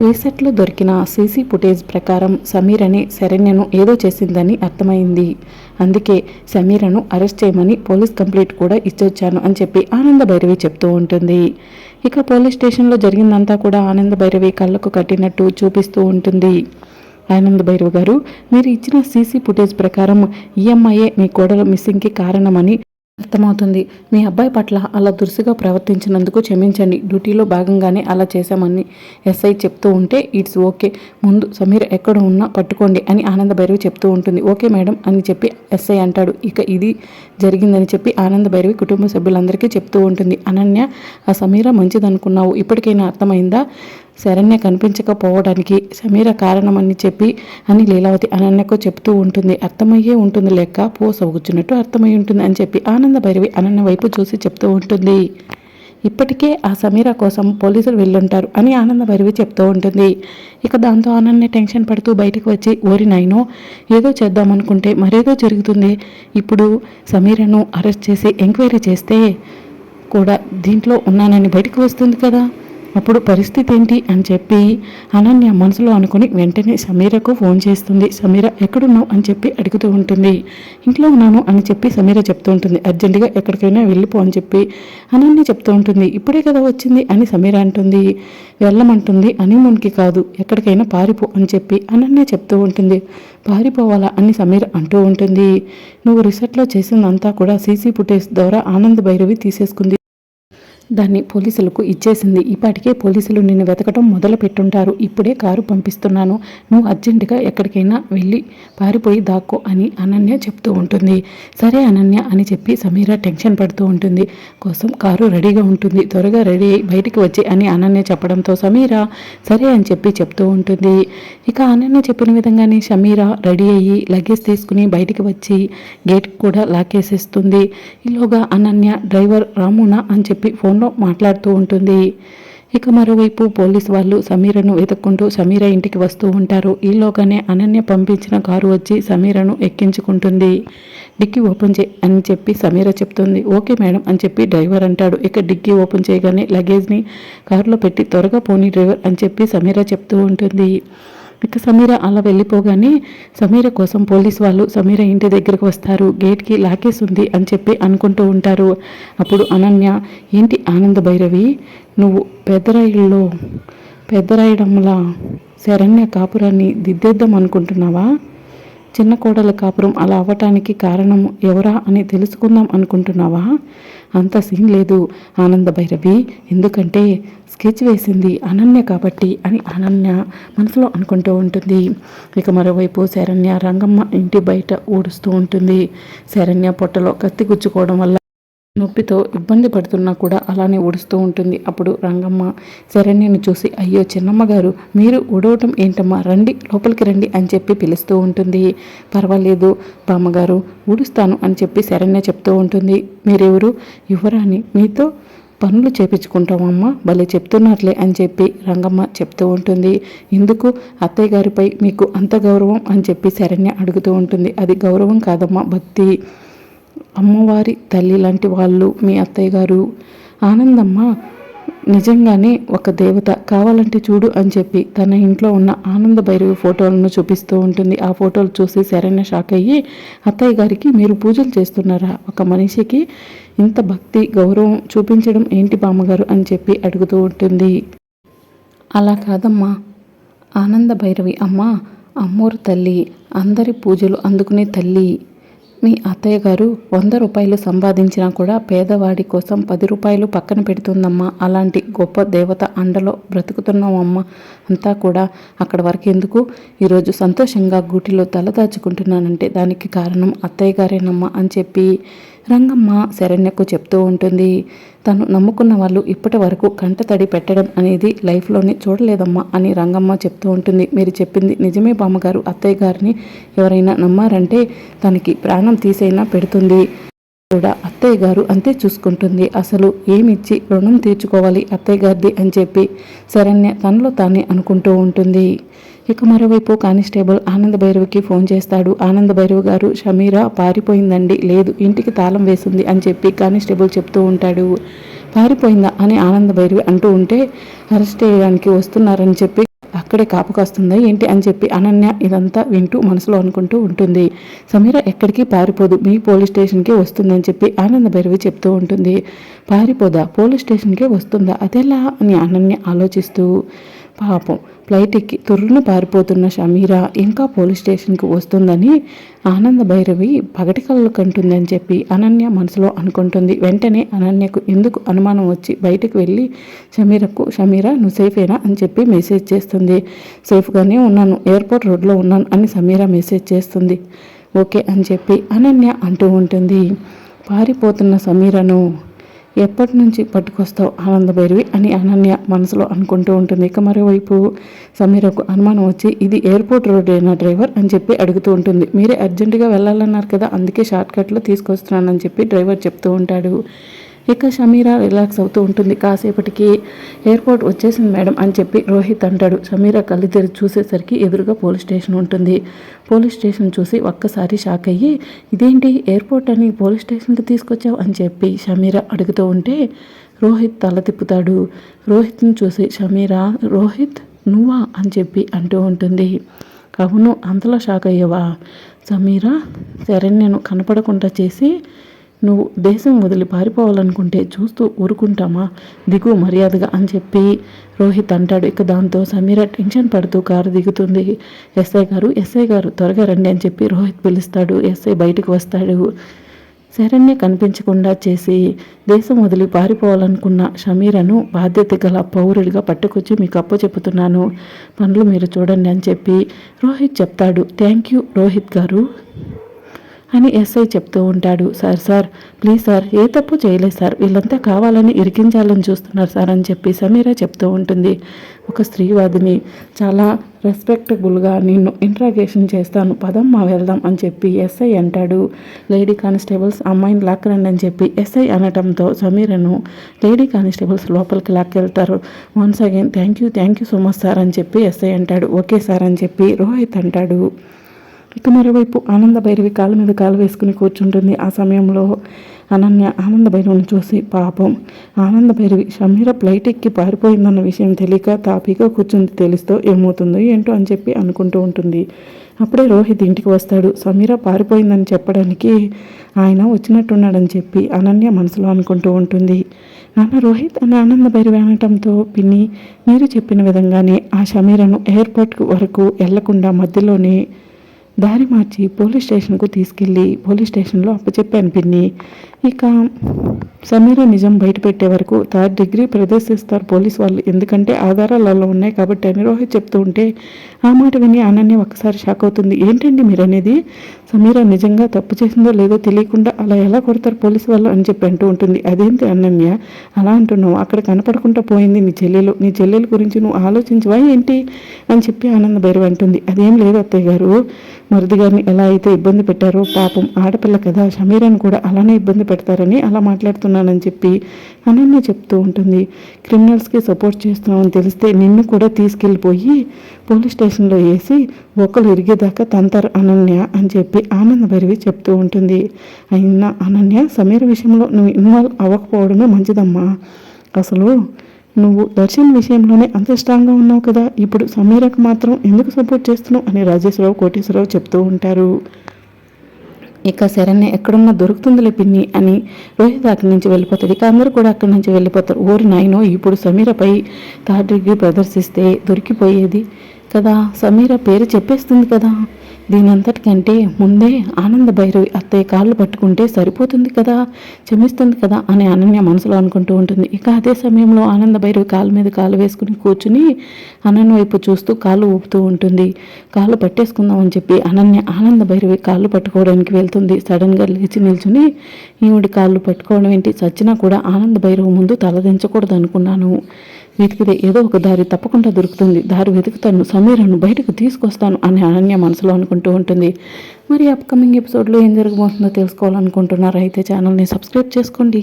రీసెట్లో దొరికిన CC footage ప్రకారం సమీర్ అని శరణ్యను ఏదో చేసిందని అర్థమైంది. అందుకే సమీరను అరెస్ట్ చేయమని పోలీస్ కంప్లైంట్ కూడా ఇచ్చొచ్చాను అని చెప్పి ఆనంద భైరవి చెప్తూ ఉంటుంది. ఇక పోలీస్ స్టేషన్లో జరిగిందంతా కూడా ఆనంద భైరవి కళ్ళకు కట్టినట్టు చూపిస్తూ ఉంటుంది. ఆనంద్ భైరవ్ గారు మీరు ఇచ్చిన సీసీ ఫుటేజ్ ప్రకారం ఈఎంఐఏ మీ కోడలు మిస్సింగ్కి కారణమని అర్థమవుతుంది. మీ అబ్బాయి పట్ల అలా దురుసుగా ప్రవర్తించినందుకు క్షమించండి. డ్యూటీలో భాగంగానే అలా చేశామని ఎస్ఐ చెప్తూ ఉంటే ఇట్స్ ఓకే. ముందు సమీర్ ఎక్కడ ఉన్నా పట్టుకోండి అని ఆనంద భైరవి చెప్తూ ఉంటుంది. ఓకే మేడం అని చెప్పి ఎస్ఐ అంటాడు. ఇక ఇది జరిగిందని చెప్పి ఆనంద భైరవి కుటుంబ సభ్యులందరికీ చెప్తూ ఉంటుంది. అనన్య ఆ సమీర మంచిదనుకున్నావు. ఇప్పటికైనా అర్థమైందా? శరణ్య కనిపించకపోవడానికి సమీర కారణమని చెప్పి అని లీలావతి అనన్యకు చెప్తూ ఉంటుంది. అర్థమయ్యే ఉంటుంది లెక్క పోసవుచున్నట్టు అర్థమై ఉంటుంది అని చెప్పి ఆనంద భైరవి అనన్య వైపు చూసి చెప్తూ ఉంటుంది. ఇప్పటికే ఆ సమీర కోసం పోలీసులు వెళ్ళుంటారు అని ఆనంద భైరవి చెప్తూ ఉంటుంది. ఇక దాంతో అనన్య టెన్షన్ పడుతూ బయటకు వచ్చి ఓరి నాయనో ఏదో చేద్దామనుకుంటే మరేదో జరుగుతుంది. ఇప్పుడు సమీరను అరెస్ట్ చేసి ఎంక్వైరీ చేస్తే కూడా దీంట్లో ఉన్నానని బయటకు వస్తుంది కదా. అప్పుడు పరిస్థితి ఏంటి అని చెప్పి అనన్య మనసులో అనుకుని వెంటనే సమీరకు ఫోన్ చేస్తుంది. సమీర ఎక్కడున్నావు? అని చెప్పి అడుగుతూ ఉంటుంది. ఇంట్లో ఉన్నాను అని చెప్పి సమీర చెప్తూ ఉంటుంది. అర్జెంటుగా ఎక్కడికైనా వెళ్ళిపో అని చెప్పి అనన్య చెప్తూ ఉంటుంది. ఇప్పుడే కదా వచ్చింది అని సమీర అంటుంది. వెళ్ళమంటుంది హనీమూన్కి కాదు. ఎక్కడికైనా పారిపో అని చెప్పి అనన్య చెప్తూ ఉంటుంది. పారిపోవాలా? అని సమీర అంటూ ఉంటుంది. నువ్వు రిసార్ట్లో చేసిందంతా కూడా సీసీ ఫుటేజ్ ద్వారా ఆనంద్ భైరవి తీసేసుకుంది. దాన్ని పోలీసులకు ఇచ్చేసింది. ఇప్పటికే పోలీసులు నిన్ను వెతకడం మొదలు పెట్టుంటారు ఇప్పుడే కారు పంపిస్తున్నాను. నువ్వు అర్జెంటుగా ఎక్కడికైనా వెళ్ళి పారిపోయి దాక్కో అని అనన్య చెప్తూ ఉంటుంది. సరే అనన్య అని చెప్పి సమీర టెన్షన్ పడుతూ ఉంటుంది. కోసం కారు రెడీగా ఉంటుంది. త్వరగా రెడీ అయ్యి బయటికి వచ్చి అని అనన్య చెప్పడంతో సమీర సరే అని చెప్పి చెప్తూ ఉంటుంది. ఇక అనన్య చెప్పిన విధంగానే సమీర రెడీ అయ్యి లగేజ్ తీసుకుని బయటికి వచ్చి గేట్ కూడా లాకేసేస్తుంది ఈలోగా అనన్య డ్రైవర్ రామునా అని చెప్పి ఫోన్ ఫోన్లో మాట్లాడుతూ ఉంటుంది. ఇక మరోవైపు పోలీస్ వాళ్ళు సమీరను వెతుక్కుంటూ సమీర ఇంటికి వస్తూ ఉంటారు. ఈలోగానే అనన్య పంపించిన కారు వచ్చి సమీరను ఎక్కించుకుంటుంది. డిక్కీ ఓపెన్ చే అని చెప్పి సమీర చెప్తుంది. ఓకే మేడం అని చెప్పి డ్రైవర్ అంటాడు. ఇక డిక్కీ ఓపెన్ చేయగానే లగేజ్ని కారులో పెట్టి త్వరగా పోనీ డ్రైవర్ అని చెప్పి సమీర చెప్తూ ఉంటుంది. ఇక సమీర అలా వెళ్ళిపోగానే సమీర కోసం పోలీస్ వాళ్ళు సమీర ఇంటి దగ్గరకు వస్తారు. గేట్కి లాకేస్ ఉంది అని చెప్పి అనుకుంటూ ఉంటారు. అప్పుడు అనన్య ఏంటి ఆనంద భైరవి? నువ్వు పెద్దరాయిల్లో పెద్దరాయడంలా శరణ్య కాపురాన్ని దిద్దేద్దాం అనుకుంటున్నావా? చిన్న కోడల కాపురం అలా అవ్వటానికి కారణం ఎవరా అని తెలుసుకుందాం అనుకుంటున్నావా? అంత సీన్ లేదు ఆనంద భైరవి. ఎందుకంటే స్కెచ్ వేసింది అనన్య కాబట్టి అని అనన్య మనసులో అనుకుంటూ ఉంటుంది. ఇక మరోవైపు శరణ్య రంగమ్మ ఇంటి బయట ఊడుస్తూ ఉంటుంది. శరణ్య పొట్టలో కత్తి గుచ్చుకోవడం వల్ల నొప్పితో ఇబ్బంది పడుతున్నా కూడా అలానే ఊడుస్తూ ఉంటుంది. అప్పుడు రంగమ్మ శరణ్యను చూసి అయ్యో చిన్నమ్మ గారు మీరు ఊడవటం ఏంటమ్మా? రండి లోపలికి రండి అని చెప్పి పిలుస్తూ ఉంటుంది. పర్వాలేదు బామ్మగారు ఊడుస్తాను అని చెప్పి శరణ్య చెప్తూ ఉంటుంది. మీరెవరు? యువరాని మీతో పనులు చేపించుకుంటామమ్మా భలే చెప్తున్నారులే అని చెప్పి రంగమ్మ చెప్తూ ఉంటుంది. ఎందుకు? అత్తయ్య గారిపై మీకు అంత గౌరవం? అని చెప్పి శరణ్య అడుగుతూ ఉంటుంది. అది గౌరవం కాదమ్మా భక్తి. అమ్మవారి తల్లి లాంటి వాళ్ళు మీ అత్తయ్య గారు. ఆనందమ్మ నిజంగానే ఒక దేవత కావాలంటే చూడు అని చెప్పి తన ఇంట్లో ఉన్న ఆనంద భైరవి ఫోటోలను చూపిస్తూ ఉంటుంది. ఆ ఫోటోలు చూసి సరైన షాక్ అయ్యి అత్తయ్య గారికి మీరు పూజలు చేస్తున్నారా? ఒక మనిషికి ఇంత భక్తి గౌరవం చూపించడం ఏంటి బామ్మగారు? అని చెప్పి అడుగుతూ ఉంటుంది. అలా కాదమ్మా. ఆనంద భైరవి అమ్మ అమ్మోరు తల్లి. అందరి పూజలు అందుకునే తల్లి. మీ అత్తయ్య గారు వంద రూపాయలు సంపాదించినా కూడా పేదవాడి కోసం పది రూపాయలు పక్కన పెడుతుందమ్మా. అలాంటి గొప్ప దేవత అండలో బ్రతుకుతున్నామమ్మ అంతా కూడా అక్కడ వరకు ఎందుకు? ఈరోజు సంతోషంగా గూటిలో తలదాచుకుంటున్నానంటే దానికి కారణం అత్తయ్య గారేనమ్మా అని చెప్పి రంగమ్మ శరణ్యకు చెప్తూ ఉంటుంది. తను నమ్ముకున్న వాళ్ళు ఇప్పటి వరకు కంటతడి పెట్టడం అనేది లైఫ్లోని చూడలేదమ్మా అని రంగమ్మ చెప్తూ ఉంటుంది. మీరు చెప్పింది నిజమే బామ్మగారు. అత్తయ్య గారిని ఎవరైనా నమ్మారంటే తనకి ప్రాణం తీసైనా పెడుతుంది. కూడా అత్తయ్య గారు అంతే చూసుకుంటుంది. అసలు ఏమిచ్చి రుణం తీర్చుకోవాలి అత్తయ్య గారిది అని చెప్పి శరణ్య తనలో తానే అనుకుంటూ ఉంటుంది. ఇక మరోవైపు కానిస్టేబుల్ ఆనంద భైరవికి ఫోన్ చేస్తాడు. ఆనంద భైరవ్ గారు షమీరా పారిపోయిందండి. లేదు ఇంటికి తాళం వేసింది అని చెప్పి కానిస్టేబుల్ చెప్తూ ఉంటాడు. పారిపోయిందా? అని ఆనంద భైరవి అంటూ ఉంటే అరెస్ట్ చేయడానికి వస్తున్నారని చెప్పి అక్కడే కాపుకొస్తుందా ఏంటి? అని చెప్పి అనన్య ఇదంతా వింటూ మనసులో అనుకుంటూ ఉంటుంది. సమీర ఎక్కడికి? పారిపోదు. మీ పోలీస్ స్టేషన్కే వస్తుందని చెప్పి ఆనంద భైరవి చెప్తూ ఉంటుంది. పారిపోదా? పోలీస్ స్టేషన్కే వస్తుందా? అదేలా? అని అనన్య ఆలోచిస్తూ పాపం. ఫ్లైట్ ఎక్కి తుర్రును పారిపోతున్న షమీరా ఇంకా పోలీస్ స్టేషన్కి వస్తుందని ఆనంద భైరవి పగటి కళ్ళు కంటుందని చెప్పి అనన్య మనసులో అనుకుంటుంది. వెంటనే అనన్యకు ఎందుకు అనుమానం వచ్చి బయటకు వెళ్ళి షమీరకు షమీరా నువ్వు సేఫేనా? అని చెప్పి మెసేజ్ చేస్తుంది. సేఫ్గానే ఉన్నాను ఎయిర్పోర్ట్ రోడ్లో ఉన్నాను అని సమీరా మెసేజ్ చేస్తుంది. ఓకే అని చెప్పి అనన్య అంటూ ఉంటుంది. పారిపోతున్న సమీరను ఎప్పటి నుంచి పట్టుకొస్తావు ఆనందభైరవి అని అనన్య మనసులో అనుకుంటూ ఉంటుంది. ఇక మరోవైపు సమీరకు అనుమానం వచ్చి ఇది ఎయిర్పోర్ట్ రోడ్ అయినా డ్రైవర్ అని చెప్పి అడుగుతూ ఉంటుంది. మీరే అర్జెంటుగా వెళ్ళాలన్నారు కదా అందుకే షార్ట్ కట్లో తీసుకొస్తున్నానని చెప్పి డ్రైవర్ చెప్తూ ఉంటాడు. ఇక షమీరా రిలాక్స్ అవుతూ ఉంటుంది. కాసేపటికి ఎయిర్పోర్ట్ వచ్చేసింది మేడం అని చెప్పి రోహిత్ అంటాడు. షమీరా కళ్ళు తెరి చూసేసరికి ఎదురుగా పోలీస్ స్టేషన్ ఉంటుంది. పోలీస్ స్టేషన్ చూసి ఒక్కసారి షాక్ అయ్యి ఇదేంటి ఎయిర్పోర్ట్ అని పోలీస్ స్టేషన్కి తీసుకొచ్చావు? అని చెప్పి షమీరా అడుగుతూ ఉంటే రోహిత్ తల తిప్పుతాడు. రోహిత్ని చూసి షమీరా రోహిత్ నువ్వా? అని చెప్పి అంటూ ఉంటుంది. అవును అంతలో షాక్ అయ్యావా? సమీరా సరే నేను కనపడకుండా చేసి నువ్వు దేశం వదిలి పారిపోవాలనుకుంటే చూస్తూ ఊరుకుంటామా? దిగు మర్యాదగా అని చెప్పి రోహిత్ అంటాడు. ఇక దాంతో సమీర టెన్షన్ పడుతూ కారు దిగుతుంది. ఎస్ఐ గారు ఎస్ఐ గారు త్వరగా రండి అని చెప్పి రోహిత్ పిలుస్తాడు. ఎస్ఐ బయటకు వస్తాడు. శరణ్య కనిపించకుండా చేసి దేశం వదిలి పారిపోవాలనుకున్న షమీరను బాధ్యత గల పౌరుడిగా పట్టుకొచ్చి మీకు అప్పు చెబుతున్నాను. పనులు మీరు చూడండి అని చెప్పి రోహిత్ చెప్తాడు. థ్యాంక్ యూ రోహిత్ గారు. అని ఎస్ఐ చెప్తూ ఉంటాడు. సార్ సార్ ప్లీజ్ సార్ ఏ తప్పు చేయలేదు సార్. వీళ్ళంతా కావాలని ఇరికించాలని చూస్తున్నారు సార్ అని చెప్పి సమీరా చెప్తూ ఉంటుంది. ఒక స్త్రీవాదిని చాలా రెస్పెక్టబుల్గా నిన్ను ఇంట్రాగేషన్ చేస్తాను. పదం మా వెళ్దాం అని చెప్పి ఎస్ఐ అంటాడు. లేడీ కానిస్టేబుల్స్ అమ్మాయిని లాక్కరండి అని చెప్పి ఎస్ఐ అనటంతో సమీరను లేడీ కానిస్టేబుల్స్ లోపలికి లాక్కెళ్తారు. Once again thank you thank you so much sir అని చెప్పి ఎస్ఐ అంటాడు. ఓకే సార్ అని చెప్పి రోహిత్ అంటాడు. ఇక మరోవైపు ఆనంద భైరవి కాళ్ళ మీద కాలు వేసుకుని కూర్చుంటుంది. ఆ సమయంలో అనన్య ఆనంద భైరవిని చూసి పాపం ఆనంద భైరవి షమీర ఫ్లైట్ ఎక్కి పారిపోయిందన్న విషయం తెలియక తాపీగా కూర్చుంది తెలుస్తూ ఏమవుతుందో ఏంటో అని చెప్పి అనుకుంటూ ఉంటుంది. అప్పుడే రోహిత్ ఇంటికి వస్తాడు. సమీర పారిపోయిందని చెప్పడానికి ఆయన వచ్చినట్టున్నాడని చెప్పి అనన్య మనసులో అనుకుంటూ ఉంటుంది. నాన్న రోహిత్ అని ఆనంద భైరవి అనటంతో పిన్ని మీరు చెప్పిన విధంగానే ఆ షమీరను ఎయిర్పోర్ట్ వరకు వెళ్ళకుండా మధ్యలోనే దారి మార్చి పోలీస్ స్టేషన్కు తీసుకెళ్ళి పోలీస్ స్టేషన్లో అప్పచెప్పాను పిన్ని. ఇక సమీర నిజం బయటపెట్టే వరకు థర్డ్ డిగ్రీ ప్రదర్శిస్తారు పోలీస్ వాళ్ళు. ఎందుకంటే ఆధారాలలో ఉన్నాయి కాబట్టి అని రోహిత్ చెప్తూ ఉంటే ఆ మాట విని అనన్య ఒకసారి షాక్ అవుతుంది. ఏంటండి మీరు అనేది? సమీర నిజంగా తప్పు చేసిందో లేదో తెలియకుండా అలా ఎలా కొడతారు పోలీసు వాళ్ళు అని చెప్పి అంటూ ఉంటుంది. అదేంటి అనన్య? అలా అంటున్నావు. అక్కడ కనపడకుండా పోయింది నీ చెల్లెలు. నీ చెల్లెల గురించి నువ్వు ఆలోచించవా ఏంటి? అని చెప్పి ఆనంద భైరవ్ అంటుంది. అదేం లేదు అత్తయ్య గారు. మరుది గారిని ఎలా అయితే ఇబ్బంది పెట్టారో పాపం ఆడపిల్ల కదా. సమీరను కూడా అలానే ఇబ్బంది పెడతారని అలా మాట్లాడుతున్నానని చెప్పి అనన్య చెప్తూ ఉంటుంది. క్రిమినల్స్కి సపోర్ట్ చేస్తున్నామని తెలిస్తే నిన్ను కూడా తీసుకెళ్ళిపోయి పోలీస్ స్టేషన్లో వేసి ఒకరు ఇరిగేదాకా తంతారు అనన్య అని చెప్పి ఆనంద భైరవి చెప్తూ ఉంటుంది. అయినా అనన్య సమీర విషయంలో నువ్వు ఇన్వాల్వ్ అవ్వకపోవడమే మంచిదమ్మా. అసలు నువ్వు దర్శన్ విషయంలోనే అంత స్ట్రాంగ్గా ఉన్నావు కదా. ఇప్పుడు సమీరకు మాత్రం ఎందుకు సపోర్ట్ చేస్తున్నావు అని రాజేశ్వరరావు కోటేశ్వరరావు చెప్తూ ఉంటారు. ఇక శరణ్య ఎక్కడున్నా దొరుకుతుందిలే పిన్ని అని రోహిత్ అక్కడి నుంచి వెళ్ళిపోతాడు. ఇక అందరూ కూడా అక్కడి నుంచి వెళ్ళిపోతారు. ఓరి నాయనో ఇప్పుడు సమీరపై థర్డ్ ప్రదర్శిస్తే దొరికిపోయేది కదా? సమీర పేరు చెప్పేస్తుంది కదా? దీని అంతటికంటే ముందే ఆనంద భైరవి అత్తయ్య కాళ్ళు పట్టుకుంటే సరిపోతుంది కదా? క్షమిస్తుంది కదా? అని అనన్య మనసులో అనుకుంటూ ఉంటుంది. ఇక అదే సమయంలో ఆనంద భైరవి కాళ్ళ మీద కాలు వేసుకుని కూర్చుని అనన్య వైపు చూస్తూ కాళ్ళు ఊపుతూ ఉంటుంది. కాళ్ళు పట్టేసుకుందాం అని చెప్పి అనన్య ఆనంద భైరవి కాళ్ళు పట్టుకోవడానికి వెళ్తుంది. సడన్గా లేచి నిల్చుని ఈవిడి కాళ్ళు పట్టుకోవడం ఏంటి? చచ్చినా కూడా ఆనంద భైరవి ముందు తలదించకూడదు అనుకున్నాను వెతికితే ఏదో ఒక దారి తప్పకుండా దొరుకుతుంది. దారి వెతుకుతాను. సమీరను బయటకు తీసుకొస్తాను అని అనన్య మనసులో అనుకుంటూ ఉంటుంది. మరి అప్కమింగ్ ఎపిసోడ్లో ఏం జరగబోతుందో తెలుసుకోవాలనుకుంటున్నారా? అయితే ఛానల్ని సబ్స్క్రైబ్ చేసుకోండి.